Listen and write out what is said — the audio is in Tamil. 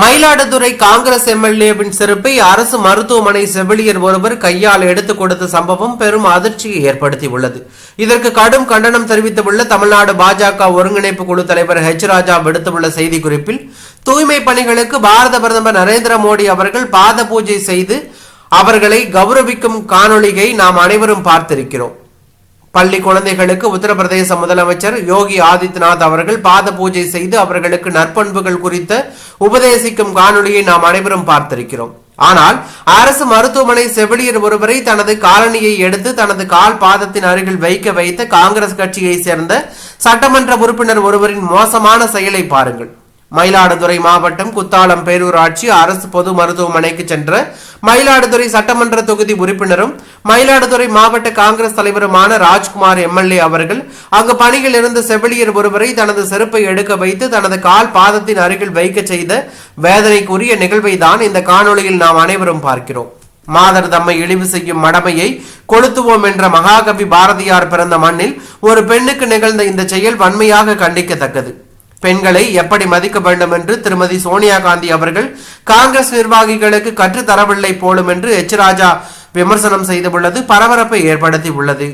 மயிலாடுதுறை காங்கிரஸ் எம்எல்ஏவின் செருப்பை அரசு மருத்துவமனை செவிலியர் ஒருவர் கையால் எடுத்துக் கொடுத்த சம்பவம் பெரும் அதிர்ச்சியை ஏற்படுத்தியுள்ளது. இதற்கு கடும் கண்டனம் தெரிவித்துள்ள தமிழ்நாடு பாஜக ஒருங்கிணைப்பு குழு தலைவர் ஹெச் ராஜா விடுத்துள்ள செய்திக்குறிப்பில் தூய்மை பணிகளுக்கு பாரத பிரதமர் நரேந்திர மோடி அவர்கள் பாத பூஜை செய்து அவர்களை கௌரவிக்கும் காணொளியை நாம் அனைவரும் பார்த்திருக்கிறோம். பள்ளி குழந்தைகளுக்கு உத்தரப்பிரதேச முதலமைச்சர் யோகி ஆதித்யநாத் அவர்கள் பாத பூஜை செய்து அவர்களுக்கு நற்பண்புகள் குறித்த உபதேசிக்கும் காணொளியை நாம் அனைவரும் பார்த்திருக்கிறோம். ஆனால் அரசு மருத்துவமனை செவிலியர் ஒருவரை தனது காலணியை எடுத்து தனது கால் பாதத்தின் அருகில் வைக்க வைத்த காங்கிரஸ் கட்சியை சேர்ந்த சட்டமன்ற உறுப்பினர் ஒருவரின் மோசமான செயலை பாருங்கள். மயிலாடுதுறை மாவட்டம் குத்தாலம் பேரூராட்சி அரசு பொது மருத்துவமனைக்கு சென்ற மயிலாடுதுறை சட்டமன்ற தொகுதி உறுப்பினரும் மயிலாடுதுறை மாவட்ட காங்கிரஸ் தலைவருமான ராஜ்குமார் எம்எல்ஏ அவர்கள் அங்கு பணியில் இருந்த செவிலியர் ஒருவரை தனது செருப்பை எடுக்க வைத்து தனது கால் பாதத்தின் அருகில் வைக்க செய்த வேதனைக்குரிய நிகழ்வை தான் இந்த காணொளியில் நாம் அனைவரும் பார்க்கிறோம். மாதர் தம்மை இழிவு செய்யும் மடமையை கொளுத்துவோம் என்ற மகாகவி பாரதியார் பிறந்த மண்ணில் ஒரு பெண்ணுக்கு நிகழ்ந்த இந்த செயல் வன்மையாக கண்டிக்கத்தக்கது. பெண்களை எப்படி மதிக்க வேண்டும் என்று திருமதி சோனியா காந்தி அவர்கள் காங்கிரஸ் நிர்வாகிகளுக்கு கற்றுத்தரவில்லை போலும் என்று எச். ராஜா விமர்சனம் செய்துள்ளது பரபரப்பை ஏற்படுத்தி உள்ளது